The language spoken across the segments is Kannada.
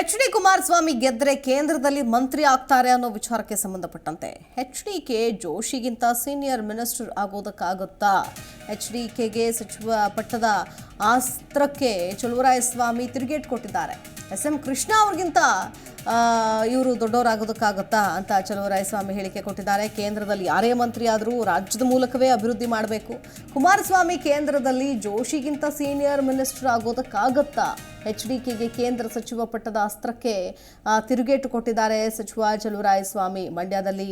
ಎಚ್ ಡಿ ಕುಮಾರಸ್ವಾಮಿ ಗೆದ್ದರೆ ಕೇಂದ್ರದಲ್ಲಿ ಮಂತ್ರಿ ಆಗ್ತಾರೆ ಅನ್ನೋ ವಿಚಾರಕ್ಕೆ ಸಂಬಂಧಪಟ್ಟಂತೆ. ಎಚ್ ಡಿ ಕೆ ಜೋಶಿಗಿಂತ ಸೀನಿಯರ್ ಮಿನಿಸ್ಟರ್ ಆಗೋದಕ್ಕಾಗುತ್ತಾ? ಎಚ್ ಡಿ ಕೆಗೆ ಸಚಿವ ಪಟ್ಟದ ಆಸ್ತ್ರಕ್ಕೆ ಚಲುವರಾಯಸ್ವಾಮಿ ತಿರುಗೇಟ್ ಕೊಟ್ಟಿದ್ದಾರೆ. ಎಸ್ ಎಂ ಕೃಷ್ಣ ಅವ್ರಿಗಿಂತ ಇವರು ದೊಡ್ಡವರಾಗೋದಕ್ಕಾಗುತ್ತಾ ಅಂತ ಚಲುವರಾಯಸ್ವಾಮಿ ಹೇಳಿಕೆ ಕೊಟ್ಟಿದ್ದಾರೆ. ಕೇಂದ್ರದಲ್ಲಿ ಯಾರೇ ಮಂತ್ರಿ ಆದರೂ ರಾಜ್ಯದ ಮೂಲಕವೇ ಅಭಿವೃದ್ಧಿ ಮಾಡಬೇಕು. ಕುಮಾರಸ್ವಾಮಿ ಕೇಂದ್ರದಲ್ಲಿ ಜೋಶಿಗಿಂತ ಸೀನಿಯರ್ ಮಿನಿಸ್ಟರ್ ಆಗೋದಕ್ಕಾಗತ್ತಾ? ಎಚ್ ಡಿ ಕೆಗೆ ಕೇಂದ್ರ ಸಚಿವ ಪಟ್ಟದ ಅಸ್ತ್ರಕ್ಕೆ ತಿರುಗೇಟು ಕೊಟ್ಟಿದ್ದಾರೆ ಸಚಿವ ಚಲುವರಾಯಸ್ವಾಮಿ ಮಂಡ್ಯದಲ್ಲಿ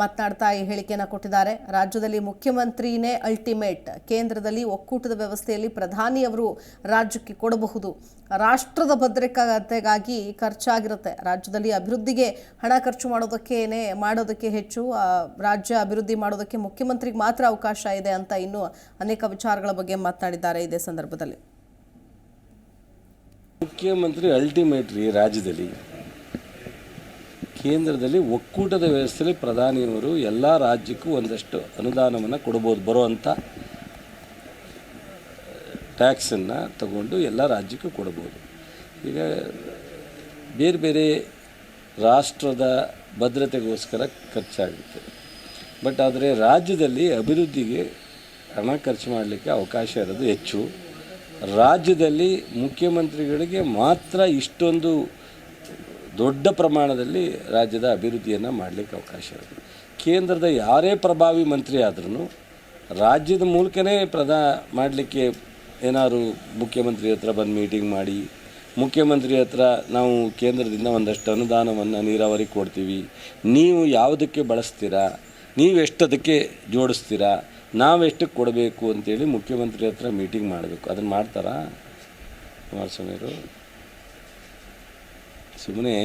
ಮಾತನಾಡ್ತಾ ಈ ಹೇಳಿಕೆಯನ್ನು ಕೊಟ್ಟಿದ್ದಾರೆ. ರಾಜ್ಯದಲ್ಲಿ ಮುಖ್ಯಮಂತ್ರಿನೇ ಅಲ್ಟಿಮೇಟ್. ಕೇಂದ್ರದಲ್ಲಿ ಒಕ್ಕೂಟದ ವ್ಯವಸ್ಥೆಯಲ್ಲಿ ಪ್ರಧಾನಿಯವರು ರಾಜ್ಯಕ್ಕೆ ಕೊಡಬಹುದು. ರಾಷ್ಟ್ರದ ಭದ್ರತೆಗಾಗಿ ಖರ್ಚಾಗಿರುತ್ತೆ. ರಾಜ್ಯದಲ್ಲಿ ಅಭಿವೃದ್ಧಿಗೆ, ಹಣ ಖರ್ಚು ಮಾಡೋದಕ್ಕೇನೆ, ಮಾಡೋದಕ್ಕೆ ಹೆಚ್ಚು. ರಾಜ್ಯ ಅಭಿವೃದ್ಧಿ ಮಾಡೋದಕ್ಕೆ ಮುಖ್ಯಮಂತ್ರಿಗೆ ಮಾತ್ರ ಅವಕಾಶ ಇದೆ ಅಂತ ಇನ್ನೂ ಅನೇಕ ವಿಚಾರಗಳ ಬಗ್ಗೆ ಮಾತನಾಡಿದ್ದಾರೆ ಇದೇ ಸಂದರ್ಭದಲ್ಲಿ. ಮುಖ್ಯಮಂತ್ರಿ ಅಲ್ಟಿಮೇಟ್ ರೀ ರಾಜ್ಯದಲ್ಲಿ. ಕೇಂದ್ರದಲ್ಲಿ ಒಕ್ಕೂಟದ ವ್ಯವಸ್ಥೆಯಲ್ಲಿ ಪ್ರಧಾನಿಯವರು ಎಲ್ಲ ರಾಜ್ಯಕ್ಕೂ ಒಂದಷ್ಟು ಅನುದಾನವನ್ನು ಕೊಡ್ಬೋದು ಬರುವಂಥ ಟ್ಯಾಕ್ಸನ್ನು ತಗೊಂಡು ಎಲ್ಲ ರಾಜ್ಯಕ್ಕೂ ಕೊಡ್ಬೋದು. ಈಗ ಬೇರೆ ಬೇರೆ ರಾಷ್ಟ್ರದ ಭದ್ರತೆಗೋಸ್ಕರ ಖರ್ಚಾಗುತ್ತೆ. ಬಟ್ ಆದರೆ ರಾಜ್ಯದಲ್ಲಿ ಅಭಿವೃದ್ಧಿಗೆ ಹಣ ಖರ್ಚು ಮಾಡಲಿಕ್ಕೆ ಅವಕಾಶ ಇರೋದು ಹೆಚ್ಚು. ರಾಜ್ಯದಲ್ಲಿ ಮುಖ್ಯಮಂತ್ರಿಗಳಿಗೆ ಮಾತ್ರ ಇಷ್ಟೊಂದು ದೊಡ್ಡ ಪ್ರಮಾಣದಲ್ಲಿ ರಾಜ್ಯದ ಅಭಿವೃದ್ಧಿಯನ್ನು ಮಾಡಲಿಕ್ಕೆ ಅವಕಾಶ ಇರುತ್ತೆ ಕೇಂದ್ರದ ಯಾರೇ ಪ್ರಭಾವಿ ಮಂತ್ರಿ ಆದ್ರೂ ರಾಜ್ಯದ ಮೂಲಕನೇ ಪ್ರಧಾ ಮಾಡಲಿಕ್ಕೆ ಏನಾದ್ರು ಮುಖ್ಯಮಂತ್ರಿ ಹತ್ರ ಬಂದು ಮೀಟಿಂಗ್ ಮಾಡಿ, ಮುಖ್ಯಮಂತ್ರಿ ಹತ್ರ ನಾವು ಕೇಂದ್ರದಿಂದ ಒಂದಷ್ಟು ಅನುದಾನವನ್ನು ನೀರಾವರಿ ಕೊಡ್ತೀವಿ, ನೀವು ಯಾವುದಕ್ಕೆ ಬಳಸ್ತೀರಾ ನೀವು ಎಷ್ಟು ಅದಕ್ಕೆ ಜೋಡಿಸ್ತೀರಾ? ನಾವೆಷ್ಟಕ್ಕೆ ಕೊಡಬೇಕು ಅಂತೇಳಿ ಮುಖ್ಯಮಂತ್ರಿ ಹತ್ರ ಮೀಟಿಂಗ್ ಮಾಡಬೇಕು. ಅದನ್ನು ಮಾಡ್ತಾರಾ ಕುಮಾರಸ್ವಾಮಿಯವರು? ಸುಮ್ಮನೆ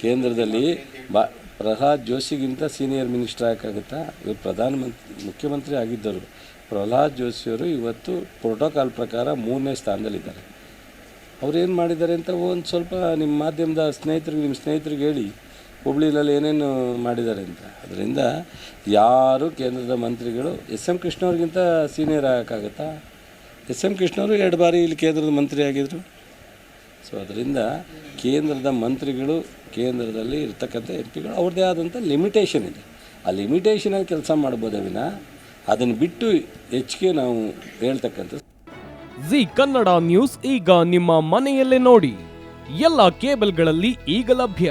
ಕೇಂದ್ರದಲ್ಲಿ ಬಾ, ಪ್ರಹ್ಲಾದ್ ಜೋಶಿಗಿಂತ ಸೀನಿಯರ್ ಮಿನಿಸ್ಟರ್ ಹಾಕಾಗುತ್ತಾ ಇವರು ಪ್ರಧಾನಮಂತ್ರಿ ಮುಖ್ಯಮಂತ್ರಿ ಆಗಿದ್ದರು ಪ್ರಹ್ಲಾದ್ ಜೋಶಿಯವರು ಇವತ್ತು ಪ್ರೋಟೋಕಾಲ್ ಪ್ರಕಾರ ಮೂರನೇ ಸ್ಥಾನದಲ್ಲಿದ್ದಾರೆ. ಅವ್ರು ಏನು ಮಾಡಿದ್ದಾರೆ ಅಂತ ಒಂದು ಸ್ವಲ್ಪ ನಿಮ್ಮ ಮಾಧ್ಯಮದ ಸ್ನೇಹಿತರಿಗೆ, ನಿಮ್ಮ ಸ್ನೇಹಿತರಿಗೆ ಹೇಳಿ. ಹುಬ್ಳಿನಲ್ಲಿ ಏನೇನು ಮಾಡಿದ್ದಾರೆ ಅಂತ. ಅದರಿಂದ ಯಾರು ಕೇಂದ್ರದ ಮಂತ್ರಿಗಳು, ಎಸ್ ಎಂ ಕೃಷ್ಣವ್ರಿಗಿಂತ ಸೀನಿಯರ್ ಆಗೋಕ್ಕಾಗತ್ತಾ? ಎಸ್ ಎಂ ಕೃಷ್ಣವರು ಎರಡು ಬಾರಿ ಇಲ್ಲಿ ಕೇಂದ್ರದ ಮಂತ್ರಿ ಆಗಿದ್ದರು ಸೊ ಅದರಿಂದ ಕೇಂದ್ರದ ಮಂತ್ರಿಗಳು, ಕೇಂದ್ರದಲ್ಲಿ ಇರ್ತಕ್ಕಂಥ ಎಂ ಪಿಗಳು, ಅವ್ರದ್ದೇ ಆದಂಥ ಲಿಮಿಟೇಷನ್ ಇದೆ. ಆ ಲಿಮಿಟೇಷನಲ್ಲಿ ಕೆಲಸ ಮಾಡ್ಬೋದೇ ವಿನ? ಅದನ್ನು ಬಿಟ್ಟು ಹೆಚ್ಚಿಗೆ ನಾವು ಹೇಳ್ತಕ್ಕಂಥ ಜಿ ಕನ್ನಡ ನ್ಯೂಸ್ ಈಗ ನಿಮ್ಮ ಮನೆಯಲ್ಲೇ ನೋಡಿ. ಎಲ್ಲ ಕೇಬಲ್ಗಳಲ್ಲಿ ಈಗ ಲಭ್ಯ.